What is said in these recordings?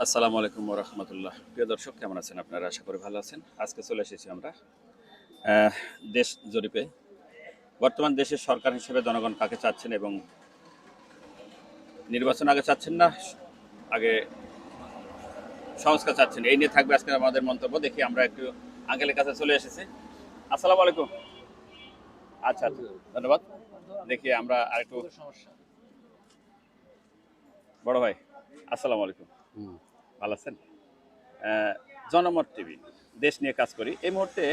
আসসালামু আলাইকুম রহমতুল্লাহ। প্রিয় দর্শক, কেমন আছেন আপনারা? আশা করি ভালো আছেন। আজকে চলে এসেছি আমরা দেশ জরিপে। বর্তমান দেশের সরকার হিসেবে জনগণ কাকে চাচ্ছেন এবং নির্বাচন আগে চাচ্ছেন না, আগে সংস্কার চাচ্ছেন? এই নিয়ে থাকবে আজকে আমাদের মন্তব্য। দেখি আমরা একটু আঙ্কেলের কাছে চলে এসেছি। আসসালামু আলাইকুম। আচ্ছা আচ্ছা ধন্যবাদ। দেখি আমরা আরেকটু বড় ভাই, আসসালামু আলাইকুম। ভালো আছেন? জনমত টিভি দেশ নিয়ে কাজ করি। এই মুহূর্তে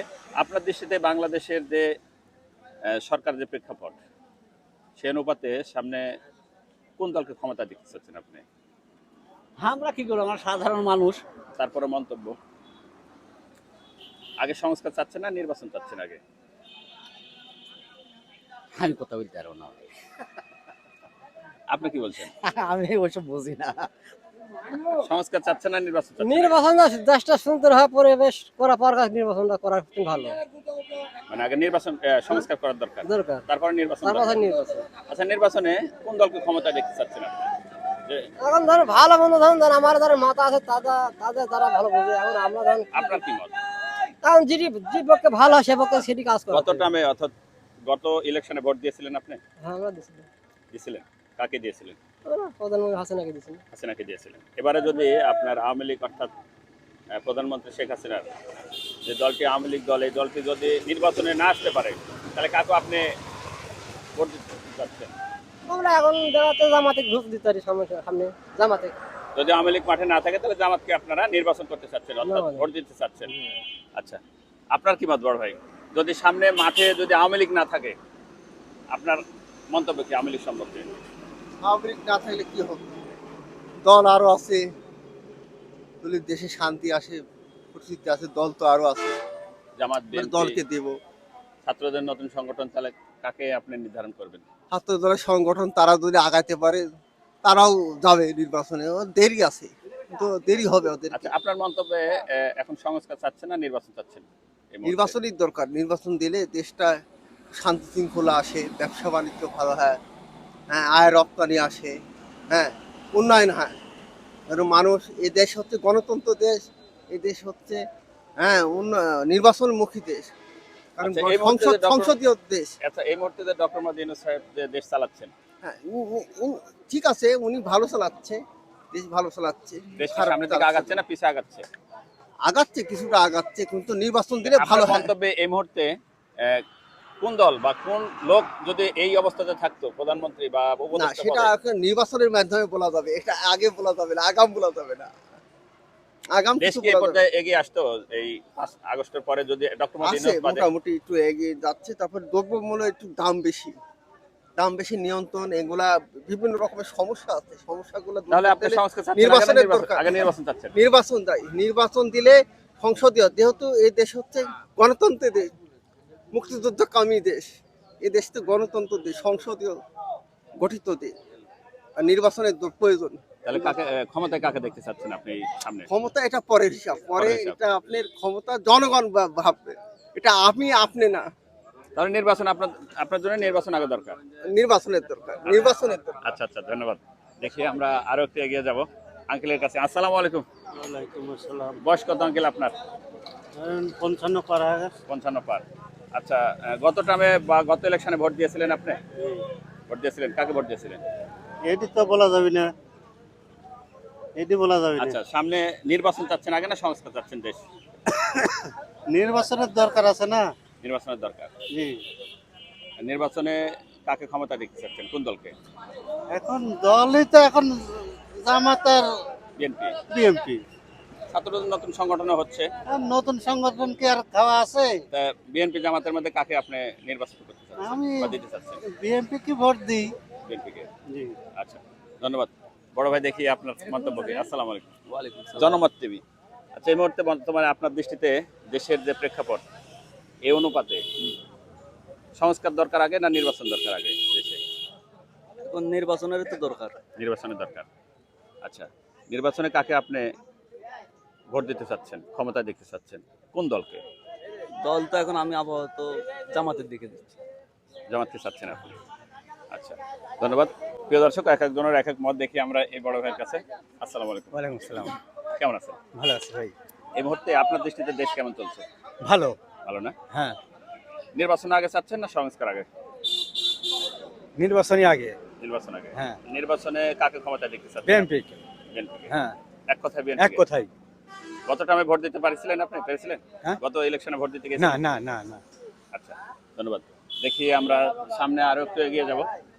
আপনার দৃষ্টিতে বাংলাদেশের যে সরকার যে প্রেক্ষাপট সে অনুপাতে সামনে কোন দলকে ক্ষমতা দিতে চাচ্ছেন আপনি? আমরা কি করব? আমরা সাধারণ মানুষ। তারপরে মন্তব্য? আগে সংস্কার চাচ্ছে না নির্বাচন চাচ্ছেন আগে? আমি কথা বলতে পারব না। আপনি কি বলছেন? আমি ওইসব বুঝি না। সংস্কার চাচ্ছেন না নির্বাচন দেশটা সুন্দর হয় পরিবেশ করা নির্বাচনটা করা খুব ভালো। মানে আগে নির্বাচন সংস্কার করার দরকার। দরকার। তারপরে নির্বাচন তারপর। নির্বাচন। আচ্ছা নির্বাচনে কোন দলকে ক্ষমতা দেখতে চাচ্ছেন আপনি? এখন ধরো ভালো মন্দ ধরুন আমার ধরো মাথা আছে তাদের তাদের তারা ভালো বুঝে এখন আমরা ধরুন আপনার কি মত? কারণ যেটি যে পক্ষে ভালো হয় সে পক্ষে সেটি কাজ করে গত টামে অর্থাৎ গত ইলেকশনে ভোট দিয়েছিলেন আপনি? হ্যাঁ আমরা দিচ্ছি দিয়েছিলেন। কাকে দিয়েছিলেন? প্রধানমন্ত্রী হাসিনাকে দিচ্ছি হাসিনাকে দিয়েছিলেন। এবারে যদি আপনার আওয়ামী লীগ অর্থাৎ প্রধানমন্ত্রী শেখ হাসিনার যে দলটি আওয়ামী লীগ দল এই দলটি যদি নির্বাচনে না আসতে পারে তাহলে কাকে আপনি ভোট দিতে চাচ্ছেন আমরা এখন দেওয়াতে জামাতে ঢুক দিতে পারি সমস্যা সামনে জামাতে। যদি আওয়ামী লীগ মাঠে না থাকে তাহলে জামাতকে আপনারা নির্বাচন করতে চাচ্ছেন অর্থাৎ। ভোট দিতে চাচ্ছেন। আচ্ছা আপনার কি মত বড় ভাই? যদি সামনে মাঠে যদি আওয়ামী লীগ না থাকে আপনার মন্তব্য কি আওয়ামী লীগ সম্পর্কে? আওয়ামী লীগ না থাকলে কি হবে? দল আরও আছে দলের দেশে শান্তি আসে পরিস্থিতি আছে দল তো আরও আছে। জামাত দলকে দেব। ছাত্রদের নতুন সংগঠন তাহলে কাকে আপনি নির্ধারণ করবেন? ছাত্র দলের সংগঠন তারা যদি আগাইতে পারে তারাও যাবে নির্বাচনে। দেরি আছে কিন্তু দেরি হবে ওদের আচ্ছা আপনার মন্তব্যে এখন সংস্কার চাচ্ছে না নির্বাচন চাচ্ছেন? নির্বাচনই দরকার। নির্বাচন দিলে দেশটা শান্তি শৃঙ্খলা আসে ব্যবসা বাণিজ্য ভালো হ্যাঁ। আয় রপ্তানি আসে হ্যাঁ উন্নয়ন হয়। আর মানুষ এ দেশ হচ্ছে গণতন্ত্র দেশ এ দেশ হচ্ছে হ্যাঁ নির্বাচনমুখী দেশ। কারণ আচ্ছা, সংসদ সংসদীয় দেশ। আচ্ছা এই মুহূর্তে যে ডক্টর মোহাম্মদ সাহেব যে দেশ চালাচ্ছেন। হ্যাঁ ঠিক আছে উনি ভালো চালাচ্ছে দেশ ভালো চালাচ্ছে দেশ খারাপ সামনে থেকে আগাচ্ছে না। পিছিয়ে আগাচ্ছে? আগাচ্ছে কিছুটা আগাচ্ছে কিন্তু নির্বাচন দিলে ভালো হয়। মন্তব্যে এই মুহূর্তে কোন দল বা কোন লোক যদি এই অবস্থাতে থাকতো প্রধানমন্ত্রী বা না সেটা এখন নির্বাচনের মাধ্যমে বলা যাবে এটা আগে বলা যাবে না আগাম বলা যাবে না। আগাম পর্যায়ে এগিয়ে আসতো এই আগস্টের পরে যদি ডক্টর মোটামুটি একটু এগিয়ে যাচ্ছে তারপর দ্রব্যমূল্য একটু দাম বেশি। দাম বেশি নিয়ন্ত্রণ এগুলা বিভিন্ন রকমের সমস্যা আছে সমস্যাগুলো তাহলে আপনি সংস্কার নির্বাচনের দরকার। আগে নির্বাচন চাচ্ছেন? নির্বাচন দেয় নির্বাচন দিলে সংসদীয় যেহেতু এই দেশ হচ্ছে গণতন্ত্রের দেশ মুক্তিযুদ্ধ কামী দেশ। এ দেশ তো গণতন্ত্র দেশ সংসদীয় গঠিত দেশ। আর নির্বাচনের প্রয়োজন। তাহলে কাকে ক্ষমতায় কাকে দেখতে চাচ্ছেন আপনি সামনে? ক্ষমতা এটা পরের হিসাব। পরে এটা আপনার ক্ষমতা জনগণ ভাববে। এটা আমি আপনি না। তাহলে নির্বাচন আপনার আপনার জন্য নির্বাচন আগে দরকার? নির্বাচনের দরকার। নির্বাচনের দরকার। আচ্ছা আচ্ছা ধন্যবাদ। দেখি আমরা আরও একটু এগিয়ে যাব আঙ্কেলের কাছে। আসসালামু আলাইকুম। ওয়ালাইকুম আসসালাম। বয়স কত আঙ্কেল আপনার? পঞ্চান্ন করা পঞ্চান্ন পার। আচ্ছা গত টামে বা গত ইলেকশনে ভোট দিয়েছিলেন আপনি? ভোট দিয়েছিলেন কাকে ভোট দিয়েছিলেন? এটি তো বলা যাবে না। এটি বলা যাবে আচ্ছা সামনে নির্বাচন চাচ্ছেন আগে না সংস্কার চাচ্ছেন দেশ? নির্বাচনের দরকার আছে না? নির্বাচনের দরকার। জি। নির্বাচনে কাকে ক্ষমতা দেখতে চাচ্ছেন কোন দলকে? এখন দলই তো এখন জামাতার বিএনপি। বিএমপি ছাত্রদের নতুন সংগঠনও হচ্ছে। নতুন সংগঠন কি আর খাওয়া আছে? বিএনপি জামাতের মধ্যে কাকে আপনি নির্বাচন করতে চাচ্ছেন আমি বা দিতে চাচ্ছেন? বিএমপি কি ভোট দিই। বিএনপিকে? জি। আচ্ছা ধন্যবাদ। বড় ভাই দেখি আপনার মন্তব্য কি আসসালামু আলাইকুম। জনমত টিভি। আচ্ছা এই মুহূর্তে বর্তমানে আপনার দৃষ্টিতে দেশের যে প্রেক্ষাপট এই অনুপাতে সংস্কার দরকার আগে না নির্বাচন দরকার আগে দেশে? এখন নির্বাচনের তো দরকার। নির্বাচনের দরকার। আচ্ছা নির্বাচনে কাকে আপনি ভোট দিতে চাচ্ছেন ক্ষমতা দেখতে চাচ্ছেন কোন দলকে? দল তো এখন আমি আপাতত জামাতের দিকে দিচ্ছি জামাতকে চাচ্ছেন আপনি। আচ্ছা ধন্যবাদ। প্রিয় দর্শক এক একজনের এক এক মত দেখি আমরা এই বড় ভাইয়ের কাছে। আসসালামু আলাইকুম। ওয়ালাইকুম আসসালাম। কেমন আছেন? ভালো আছি ভাই। এই মুহূর্তে আপনার দৃষ্টিতে দেশ কেমন চলছে? ভালো। ভালো না? হ্যাঁ। নির্বাচন আগে চাচ্ছেন না সংস্কার আগে? নির্বাচনী আগে। নির্বাচন আগে। হ্যাঁ। নির্বাচনে কাকে ক্ষমতা দেখতে চাচ্ছেন? বিএনপি বিএনপিকে। হ্যাঁ। এক কথায় বিএনপি এক বিএনপি কথাই গত টাইমে ভোট দিতে পারছিলেন আপনি? পেরেছিলেন? হ্যাঁ? গত ইলেকশনে ভোট দিতে না না না না। আচ্ছা ধন্যবাদ। দেখি আমরা সামনে আরও একটু এগিয়ে যাব।